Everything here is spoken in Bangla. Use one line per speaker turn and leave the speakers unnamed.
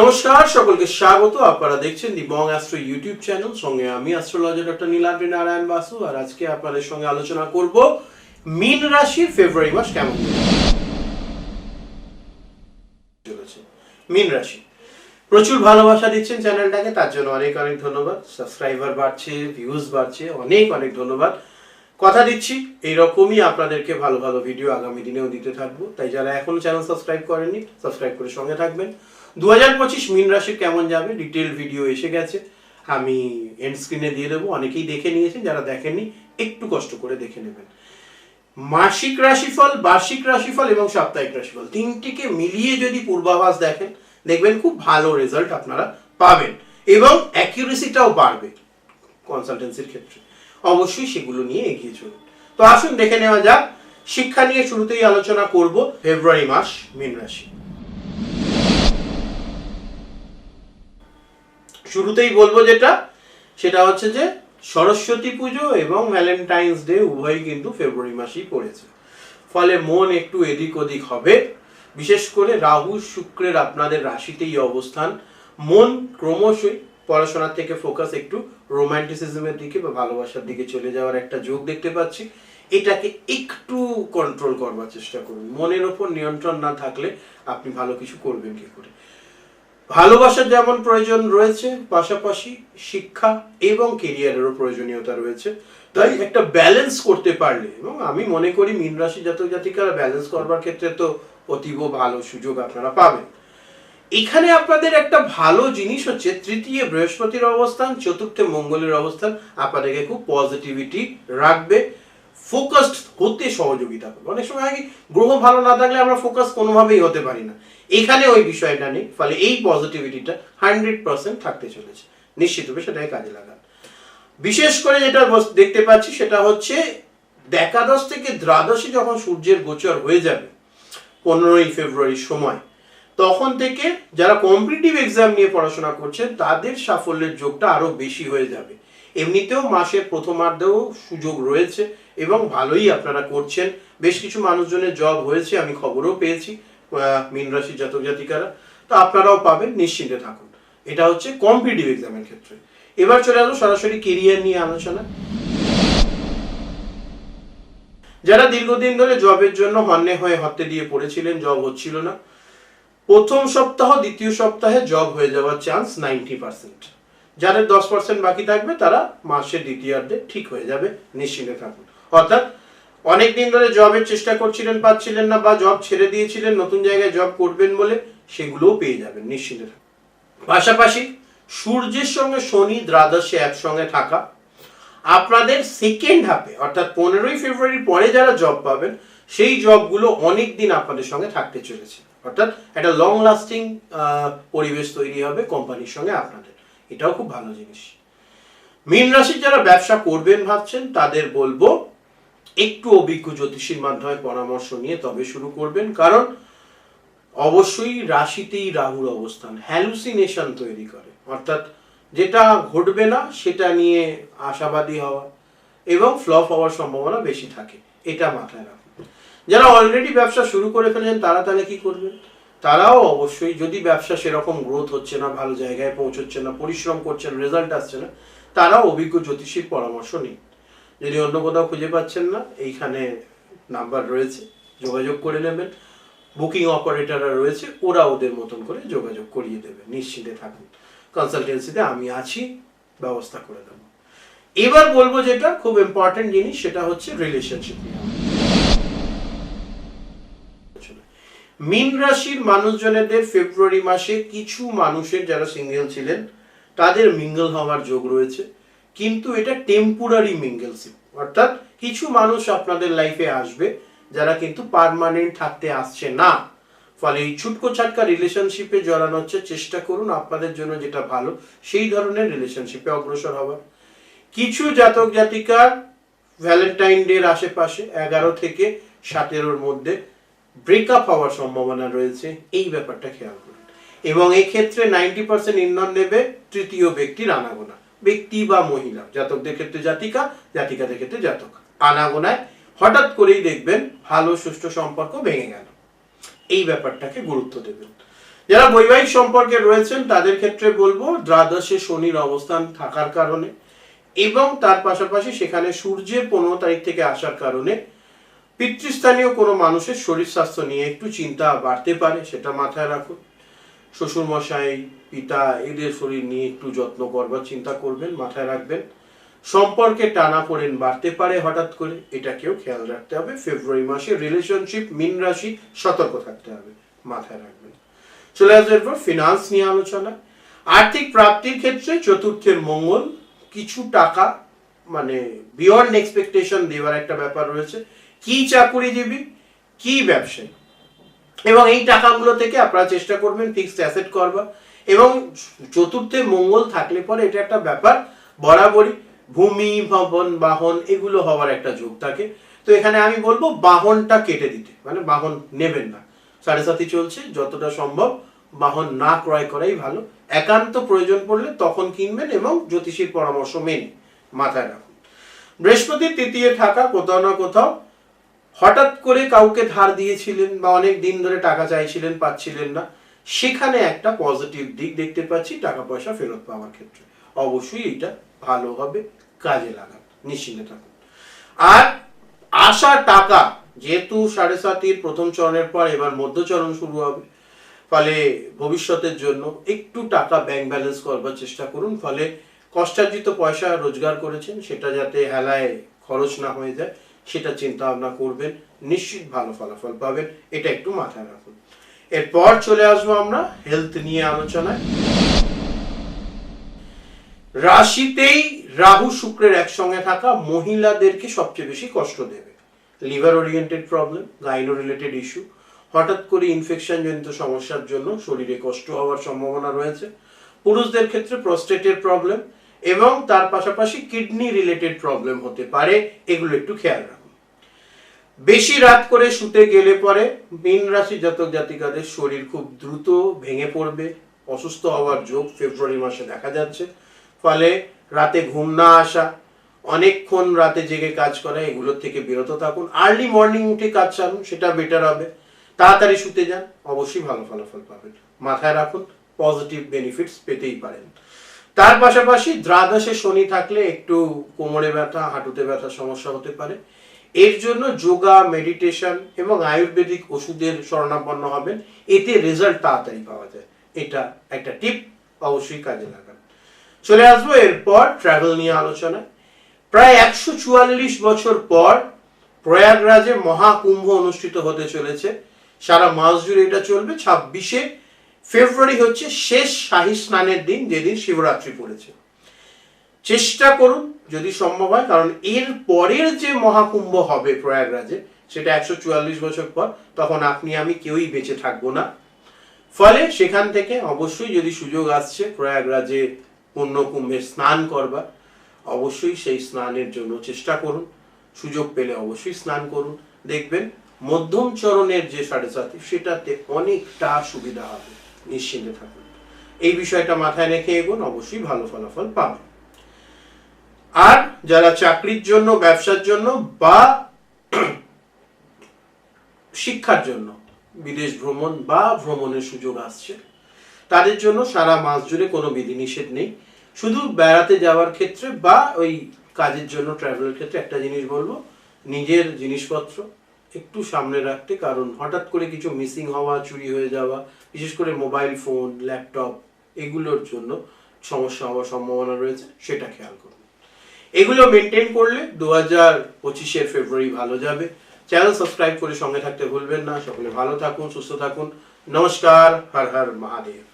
নমস্কার, সকলকে স্বাগত। আপনারা দেখছেন the Bong Astro YouTube channel সঙ্গে আমি অ্যাস্ট্রোলজার ডক্টর নীলাদ্রি নারায়ণ বাসু। আর আজকে আপনাদের সঙ্গে আলোচনা করব মীন রাশির ফেব্রুয়ারি মাস কেমন চলেছে। মীন রাশি। প্রচুর ভালোবাসা দিচ্ছেন চ্যানেলটাকে, তার জন্য অনেক অনেক ধন্যবাদ। সাবস্ক্রাইবার বাড়ছে ভিউজ বাড়ছে, অনেক অনেক ধন্যবাদ। কথা দিচ্ছি, এইরকমই আপনাদেরকে ভালো ভালো ভিডিও আগামী দিনেও দিতে থাকব। তাই যারা এখনও চ্যানেল সাবস্ক্রাইব করেননি সাবস্ক্রাইব করে সঙ্গে থাকবেন। দু পঁচিশ মিন রাশি কেমন যাবে? ডিটেল ভিডিও এসে গেছে। আমি এন্ড স্ক্রিনে দিয়ে দেবো। অনেকেই দেখে নিয়েছেন, যারা দেখেননি, একটু কষ্ট করে দেখে নেবেন। মাসিক রাশিফল, বার্ষিক রাশিফল এবং সাপ্তাহিক রাশিফল তিনটিকে মিলিয়ে যদি পূর্বাভাস দেখেন, দেখবেন খুব ভালো রেজাল্ট আপনারা পাবেন এবং অ্যাকিউরেসিটাও বাড়বে কনসালটেন্সির ক্ষেত্রে। অবশ্যই সেগুলো নিয়ে এগিয়ে চলুন। তো আসুন, দেখে নেওয়া যাক। শিক্ষা নিয়ে শুরুতেই আলোচনা করব, ফেব্রুয়ারি মাস মীন রাশি। শুরুতেই বলব যেটা, সেটা হচ্ছে যে সরস্বতী পুজো এবং ভ্যালেন্টাইন্স ডে উভয়ই কিন্তু ফেব্রুয়ারি মাসেই পড়েছে। ফলে মন একটু এদিক ওদিক হবে। বিশেষ করে রাহু, শুক্রের আপনাদের রাশিতেই অবস্থান। মন ক্রমশই পড়াশোনার থেকে ফোকাস একটু রোম্যান্টিসিজমের দিকে বা ভালোবাসার দিকে চলে যাওয়ার একটা যোগ দেখতে পাচ্ছি। এটাকে একটু কন্ট্রোল করবার চেষ্টা করুন। মনের ওপর নিয়ন্ত্রণ না থাকলে আপনি ভালো কিছু করবেন কি করে? ভালোবাসার যেমন প্রয়োজন রয়েছে পাশাপাশি শিক্ষা এবং কেরিয়ারেরও প্রয়োজনীয়তা রয়েছে। তাই একটা ব্যালেন্স করতে পারলে এবং আমি মনে করি মীন রাশি জাতক জাতিকারা ব্যালেন্স করবার ক্ষেত্রে তো অতীব ভালো সুযোগ আপনারা পাবেন। এখানে আপনাদের একটা ভালো জিনিস হচ্ছে তৃতীয় বৃহস্পতির অবস্থান চতুর্থে মঙ্গলের অবস্থান আপনাদেরকে খুব পজিটিভিটি রাখবে। ফোকাসড হতে সহযোগিতা করবে। অনেক সময় আগে গ্রহ ভালো না থাকলে আমরা ফোকাস কোনোভাবেই হতে পারি না। এখানে ওই বিষয়টা নেই, ফলে এই পজিটিভিটিটা হান্ড্রেড পার্সেন্ট থাকতে চলেছে। নিশ্চিতভাবে সেটাকে কাজে লাগান। বিশেষ করে যেটা দেখতে পাচ্ছি সেটা হচ্ছে, একাদশ থেকে দ্বাদশে যখন সূর্যের গোচর হয়ে যাবে, পনেরোই ফেব্রুয়ারির সময়, তখন থেকে যারা কম্পিটিটিভ এক্সাম নিয়ে পড়াশোনা করছেন তাদের সাফল্যের যোগটা আরও বেশি হয়ে যাবে। এমনিতেও মাসের প্রথমার্ধেও সুযোগ রয়েছে এবং ভালোই আপনারা করছেন। বেশ কিছু মানুষজনের জব হয়েছে, আমি খবরও পেয়েছি। মীন রাশি জাতক জাতিকারা, তো আপনারাও পাবেন, নিশ্চিন্তে থাকুন। এটা হচ্ছে কম্পিটিটিভ এক্সামের ক্ষেত্রে। এবার চলে আসব সরাসরি কেরিয়ার নিয়ে আলোচনা। যারা দীর্ঘদিন ধরে জবের জন্য হন্যে হয়ে হত্যে দিয়ে পড়েছিলেন জব হচ্ছিল না। প্রথম সপ্তাহ, দ্বিতীয় সপ্তাহে জব হয়ে যাওয়ার চান্স নাইনটি পার্সেন্ট যাদের দশ পার্সেন্ট বাকি থাকবে, তারা মাসের দ্বিতীয়ার্ধে ঠিক হয়ে যাবে, নিশ্চিন্তে থাকুন। অর্থাৎ অনেক দিন ধরে জবের চেষ্টা করছিলেন, পাচ্ছিলেন না বা জব ছেড়ে দিয়েছিলেন, নতুন জায়গায় জব করবেন বলে সেগুলোও পেয়ে যাবেন নিশ্চিন্তে পাশাপাশি সূর্যের সঙ্গে শনি, দ্বাদশে একসঙ্গে থাকা, আপনাদের সেকেন্ড হাফে অর্থাৎ পনেরোই ফেব্রুয়ারির পরে যারা জব পাবেন, সেই জবগুলো অনেক দিন আপনাদের সঙ্গে থাকতে চলেছে। অর্থাৎ একটা লং লাস্টিং পরিবেশ তৈরি হবে কোম্পানির সঙ্গে আপনাদের। এটাও খুব ভালো জিনিস। মীন রাশির যারা ব্যবসা করবেন ভাবছেন, তাদের বলব একটু অভিজ্ঞ জ্যোতিষীর মাধ্যমে পরামর্শ নিয়ে তবে শুরু করবেন। কারণ অবশ্যই রাশিতেই রাহুর অবস্থান হ্যালুসিনেশন তৈরি করে। অর্থাৎ যেটা ঘটবে না, সেটা নিয়ে আশাবাদী হওয়া এবং ফ্লপ হওয়ার সম্ভাবনা বেশি থাকে। এটা মাথায় রাখুন। যারা অলরেডি ব্যবসা শুরু করে ফেলেছেন, তারা তাহলে কি করবেন? তারাও অবশ্যই যদি ব্যবসা সেরকম গ্রোথ হচ্ছে না, ভালো জায়গায় পৌঁছচ্ছে না, পরিশ্রম করছেন রেজাল্ট আসছে না, তারাও অভিজ্ঞ জ্যোতিষীর পরামর্শ নিন। যদি অন্য কোথাও খুঁজে পাচ্ছেন না, এইখানে নাম্বার রয়েছে, যোগাযোগ করে নেবেন। বুকিং অপারেটররা রয়েছে, ওরা ওদের মতন করে যোগাযোগ করিয়ে দেবে, নিশ্চিন্তে থাকুন। কনসালটেন্সিতে আমি আছি, ব্যবস্থা করে দেবো। এবার বলব যেটা খুব ইম্পর্টেন্ট জিনিস, সেটা হচ্ছে রিলেশনশিপ মিন রাশির মানুষজনেদের ফেব্রুয়ারি মাসে কিছু মানুষের যারা সিঙ্গেল ছিলেন, তাদের মিঙ্গল হওয়ার যোগ রয়েছে। কিন্তু এটা টেম্পোরারি মিঙ্গেলশিপ অর্থাৎ কিছু মানুষ আপনাদের লাইফে আসবে যারা কিন্তু পার্মানেন্ট থাকতে আসছে না। ফলে এই ছুটকো ছাটকা রিলেশনশিপে জড়ানোর চেষ্টা করুন, আপনাদের জন্য যেটা ভালো, সেই ধরনের রিলেশনশিপে অগ্রসর হওয়ার। কিছু জাতক জাতিকা ভ্যালেন্টাইন ডের আশেপাশে এগারো থেকে সতেরোর মধ্যে ব্রেকআপ হওয়ার সম্ভাবনা রয়েছে, এই ব্যাপারটা খেয়াল করুন। এবং এই ক্ষেত্রে নাইনটি পার্সেন্ট ইন্ধন দেবে তৃতীয় ব্যক্তির আনাগোনা। ব্যক্তি বা মহিলা, জাতকদের ক্ষেত্রে জাতিকা, জাতিকাদের ক্ষেত্রে জাতক। আনাগোনায় হঠাৎ করেই দেখবেন ভালো সুষ্ঠু সম্পর্ক ভেঙে গেল। এই ব্যাপারটাকে গুরুত্ব দেবেন। যারা বৈবাহিক সম্পর্কে রয়েছেন, তাদের ক্ষেত্রে বলব, দ্বাদশে শনির অবস্থান থাকার কারণে এবং তার পাশাপাশি সেখানে সূর্যের পনেরো তারিখ থেকে আসার কারণে পিতৃস্থানীয় কোনো মানুষের শরীর স্বাস্থ্য নিয়ে একটু চিন্তা বাড়তে পারে, সেটা মাথায় রাখুন। শ্বশুর মশাই পিতা, এদের শরীর নিয়ে একটু যত্ন করবার চিন্তা করবেন, মাথায় রাখবেন। সম্পর্কে টানা পড়েন বাড়তে পারে হঠাৎ করে, এটাকেও খেয়াল রাখতে হবে। ফেব্রুয়ারি মাসে রিলেশনশিপ মিন রাশি, সতর্ক থাকতে হবে, মাথায় রাখবেন। চলে আসবে এরপর ফিনান্স নিয়ে আলোচনা। আর্থিক প্রাপ্তির ক্ষেত্রে চতুর্থের মঙ্গল, কিছু টাকা মানে বিয়ন্ড এক্সপেকটেশন দেওয়ার একটা ব্যাপার রয়েছে। কি চাকুরিজীবী, কি ব্যবসায়ী? এবং এই টাকাগুলো থেকে আপনারা চেষ্টা করবেন ফিক্সড অ্যাসেট করবা এবং চতুর্থে মঙ্গল থাকলে পরে এটা একটা ব্যাপার, বরাবরই ভূমি, ভবন, বাহন এগুলো হওয়ার একটা যোগ থাকে। তো এখানে আমি বলব বাহনটা কেটে দিতে মানে বাহন নেবেন না। সাড়ে সাথী চলছে, যতটা সম্ভব বাহন না ক্রয় করাই ভালো। একান্ত প্রয়োজন পড়লে তখন কিনবেন এবং জ্যোতিষীর পরামর্শ মেনে মাথায় রাখুন। বৃহস্পতির তৃতীয় থাকা, কোথাও না কোথাও হঠাৎ করে কাউকে ধার দিয়েছিলেন বা অনেক দিন ধরে টাকা চাইছিলেন, পাচ্ছিলেন না, সেখানে একটা পজিটিভ দিক দেখতে পাচ্ছি টাকা পয়সা ফেরত পাওয়ার ক্ষেত্রে। অবশ্যই এটা ভালো হবে, কাজে লাগান, নিশ্চিন্তে থাকুন। আর আশা টাকা, যেহেতু সাড়ে সাতির প্রথম চরণের পর এবার মধ্যচরণ শুরু হবে, ফলে ভবিষ্যতের জন্য একটু টাকা ব্যাংক ব্যালেন্স করবার চেষ্টা করুন, ফলে কষ্টার্জিত পয়সা রোজগার করেছেন, সেটা যাতে হেলায় খরচ না হয়ে যায়। সেটা চিন্তা ভাবনা করবেন, নিশ্চিত ভালো ফলাফল পাবেন, এটা একটু মাথায় রাখুন। এরপর চলে আসব আমরা হেলথ নিয়ে আলোচনায়। রাশিতেই রাহু শুক্রের একসঙ্গে থাকা মহিলাদেরকে সবচেয়ে বেশি কষ্ট দেবে। Liver oriented problem gyno related issue হঠাৎ করে ইনফেকশন জনিত সমস্যার জন্য শরীরে কষ্ট হওয়ার সম্ভাবনা রয়েছে। পুরুষদের ক্ষেত্রে প্রস্টেটের প্রবলেম এবং তার পাশাপাশি কিডনি রিলেটেড প্রবলেম হতে পারে, এগুলো একটু খেয়াল রাখুন। বেশি রাত করে শুতে গেলে পরে মীন রাশি জাতক জাতিকাদের শরীর খুব দ্রুত ভেঙে পড়বে, অসুস্থ হওয়ার যোগ ফেব্রুয়ারি মাসে দেখা যাচ্ছে। ফলে রাতে ঘুম না আসা, অনেকক্ষণ রাতে জেগে কাজ করা, এগুলোর থেকে বিরত থাকুন। আর্লি মর্নিং উঠে কাজ চালুন সেটা বেটার হবে। তাড়াতাড়ি শুতে যান, অবশ্যই ভালো ফলাফল পাবেন। মাথায় রাখুন পজিটিভ বেনিফিটস পেতেই পারেন। তার পাশাপাশি দ্বাদশে শনি থাকলে একটু কোমরে ব্যথা, হাঁটুতে ব্যথা সমস্যা হতে পারে। এর জন্য যোগা মেডিটেশন এবং আয়ুর্বেদিক ওষুধের শরণাপন্ন হবেন। এতে রেজাল্ট তাড়াতাড়ি পাওয়া যায়। এটা একটা টিপ অবশ্যই কাজে লাগান। চলে আসব এরপর ট্রাভেল নিয়ে আলোচনা প্রায় একশো চুয়াল্লিশ বছর পর প্রয়াগরাজে মহাকুম্ভ অনুষ্ঠিত হতে চলেছে। সারা মাস জুড়ে এটা চলবে। ছাব্বিশে ফেব্রুয়ারি হচ্ছে শেষ শাহী স্নানের দিন, যেদিন শিবরাত্রি পড়েছে। চেষ্টা করুন, যদি সম্ভব হয়, কারণ এর পরের যে মহাকুম্ভ হবে প্রয়াগরাজে, সেটা একশো চুয়াল্লিশ বছর পর, তখন আপনি, আমি কেউই বেঁচে থাকব না। ফলে সেখান থেকে অবশ্যই যদি সুযোগ আসছে প্রয়াগরাজে পুণ্যকুম্ভে স্নান করবার, অবশ্যই সেই স্নানের জন্য চেষ্টা করুন। সুযোগ পেলে অবশ্যই স্নান করুন। দেখবেন, মধ্যম চরণের যে সাড়ে সাথী সেটাতে অনেকটা সুবিধা হবে। নিশ্চিন্তে থাকুন। এই বিষয়টা মাথায় রেখে এগোন, অবশ্যই ভালো ফলাফল পাবেন। আর যারা চাকরির জন্য, ব্যবসার জন্য বা শিক্ষার জন্য বিদেশ ভ্রমণ বা ভ্রমণের সুযোগ আসছে, তাদের জন্য সারা মাস জুড়ে কোনো বিধিনিষেধ নেই। শুধু বেড়াতে যাওয়ার ক্ষেত্রে বা ওই কাজের জন্য ট্রাভেলের ক্ষেত্রে একটা জিনিস বলব, নিজের জিনিসপত্র একটু সামনে রাখতে, কারণ হঠাৎ করে কিছু মিসিং হওয়া, চুরি হয়ে যাওয়া, বিশেষ করে মোবাইল ফোন ল্যাপটপ এগুলোর জন্য সমস্যা হওয়ার সম্ভাবনা রয়েছে, সেটা খেয়াল করুন। এগুলো মেনটেন করলে দু হাজার পঁচিশের ফেব্রুয়ারি ভালো যাবে। চ্যানেল সাবস্ক্রাইব করে সঙ্গে থাকতে ভুলবেন না। সকলে ভালো থাকুন, সুস্থ থাকুন। নমস্কার, হর হর মহাদেব।